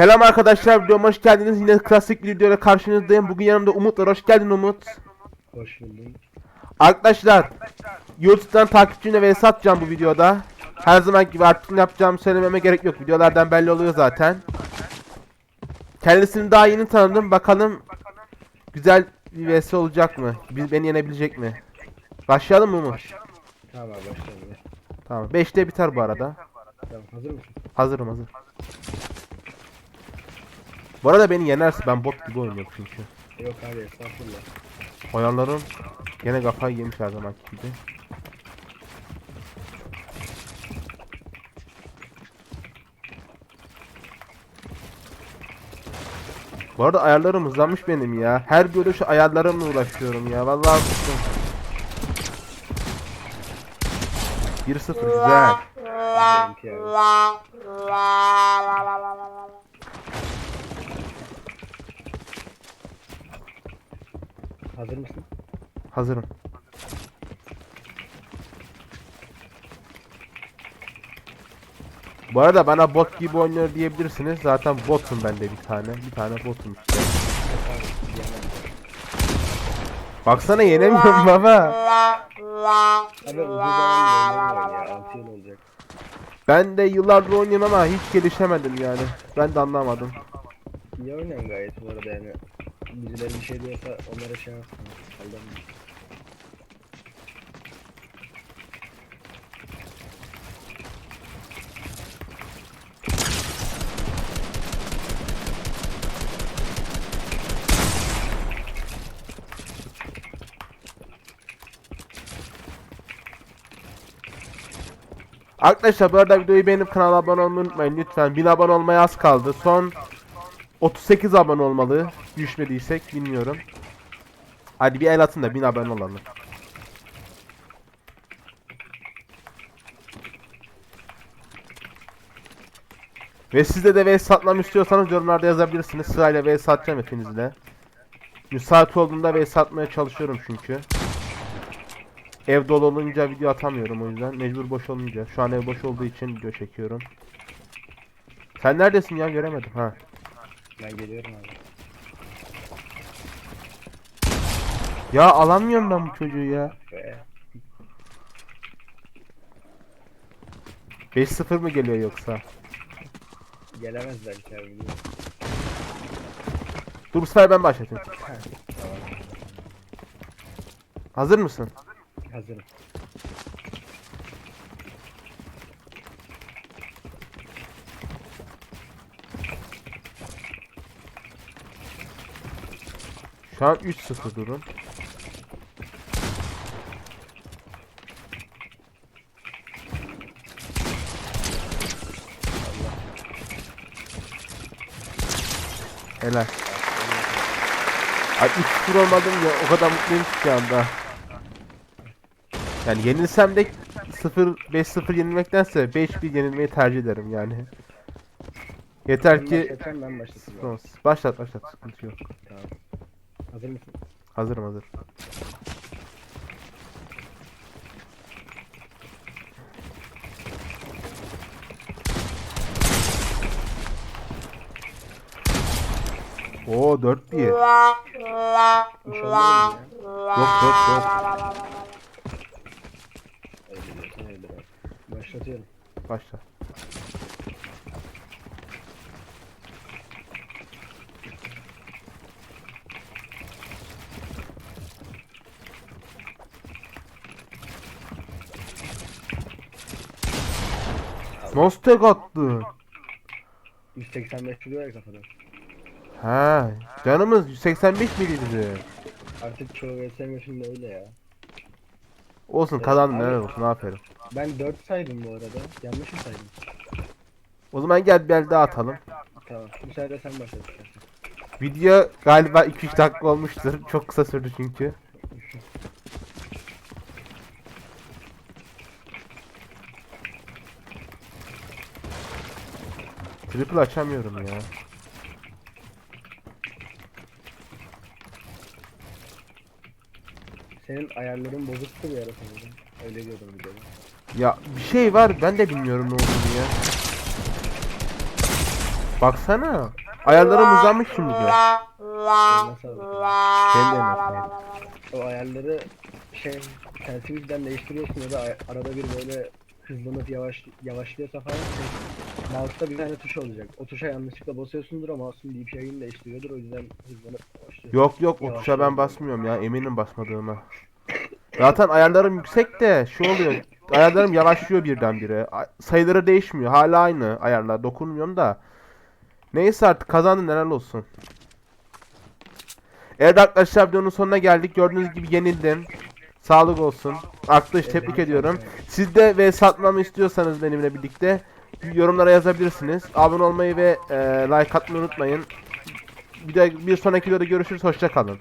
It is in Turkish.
Selam arkadaşlar videoma hoş geldiniz. Yine klasik bir videoyla karşınızdayım. Bugün yanımda Umut var. Hoş geldin Umut. Hoş bulduk. Arkadaşlar YouTube'dan takipçimle ve satacağım bu videoda. Her zaman gibi artık ne yapacağımı söylememe gerek yok. Videolardan belli oluyor zaten. Kendisini daha yeni tanıdım. Bakalım güzel bir vs olacak mı? Biz beni yenebilecek mi? Başlayalım mı Umut? Tamam başlayalım. ya. Tamam. 5'te biter bu arada. Tamam hazır mısın? Hazırım hazır. Bu arada beni yenersin. Ben bot gibi oynuyorum çünkü. Yok abi estağfurullah. Ayarlarım gene kafayı yemiş her zamanki gibi. Bu arada ayarlarım hızlanmış benim ya. Her görüşü ayarlarımla uğraşıyorum ya. Vallahi bıktım. 1-0 güzel. Benimki abi. Hazır mısın? Hazırım. Bu arada bana bot gibi oynuyor diyebilirsiniz. Zaten botum ben de bir tane. Bir tane botum işte. Baksana yenemiyorum baba. Abi uzun zaman oynamıyorum ya. 6 yıl olacak. Ben de yıllardır oynuyorum ama hiç gelişemedim yani. Ben de anlamadım. İyi oynuyorum gayet bu arada yani. Birileri bir şey diyorsa onlara şey yapsın. Aldanma. Arkadaşlar bu arada videoyu beğenip kanala abone olmayı unutmayın lütfen. 1000 abone olmaya az kaldı. Son 38 abone olmalı. Düşmediysek bilmiyorum. Hadi bir el atın da 1000 abone olalım. Ve sizde de vs satmamı istiyorsanız yorumlarda yazabilirsiniz. Sırayla vs satacağım hepinizle. Müsait olduğunda vs satmaya çalışıyorum çünkü. Ev dolu olunca video atamıyorum o yüzden. Mecbur boş olunca. Şu an ev boş olduğu için video çekiyorum. Sen neredesin ya göremedim ha. Ben geliyorum abi. Ya alamıyorum ben bu çocuğu ya. Ve 5-0 mı geliyor yoksa? gelemez belki abi. Dur bu sefer ben başlatayım. Hazır mısın? Hazırım. Şu an 3-0 durun. Helal. Ay 3-0 olmadım ya o kadar mutluyum ki şu anda. Yani yenilsem de 0 5-0 yenilmektense 5-1 yenilmeyi tercih ederim yani. Yeter ki. Başlat başlat sıkıntı yok. Tamam. Hazır mısın? Hazırım hazır. Oo 4 diye. Yok Üç olmadı mı ya? 4 4. Öyle diyorsan öyledir abi. Başlatıyorum. Başla. Nasıl tek attı? 185 vuruyor ya kafadan. Ha, canımız 185 miydi bize? Artık çoğu VS maçında öyle ya. Olsun kazandın helal olsun aferin. Ben 4 saydım bu arada. Yanlış mı saydım? O zaman gel bir el daha atalım. Tamam. Bu sefer de sen başla. Video galiba 2-3 dakika olmuştur. Çok kısa sürdü çünkü. Triple açamıyorum ya. Senin ayarların bozuktu bir ara sanırım. Öyle diyordum videoda. Ya bir şey var ben de bilmiyorum ne olduğunu ya. Baksana. Ayarlarım uzanmış şimdi sağlık. Senin de. O ayarları şey telsizden değiştiriyorsun ya da arada bir böyle hızlanıp yavaş yavaşlıyorsa falan mouse'da bir tane tuş olacak. O tuşa yanlışlıkla basıyorsundur ama mouse'un bir şeyini değiştiriyordur o yüzden hızlanıp yavaşlıyor. Yok yok o tuşa ben basmıyorum ya eminim basmadığıma. Zaten ayarlarım yüksek de şu oluyor. Ayarlarım yavaşlıyor birdenbire. Ay- Sayıları değişmiyor. Hala aynı ayarlar. Dokunmuyorum da. Neyse artık kazandın helal olsun. Evet arkadaşlar videonun sonuna geldik. Gördüğünüz gibi yenildim. Sağlık olsun. Arkadaş tebrik ediyorum. Siz de vs atmamı istiyorsanız benimle birlikte yorumlara yazabilirsiniz. Abone olmayı ve e, like atmayı unutmayın. Bir de bir sonraki videoda görüşürüz. Hoşça kalın.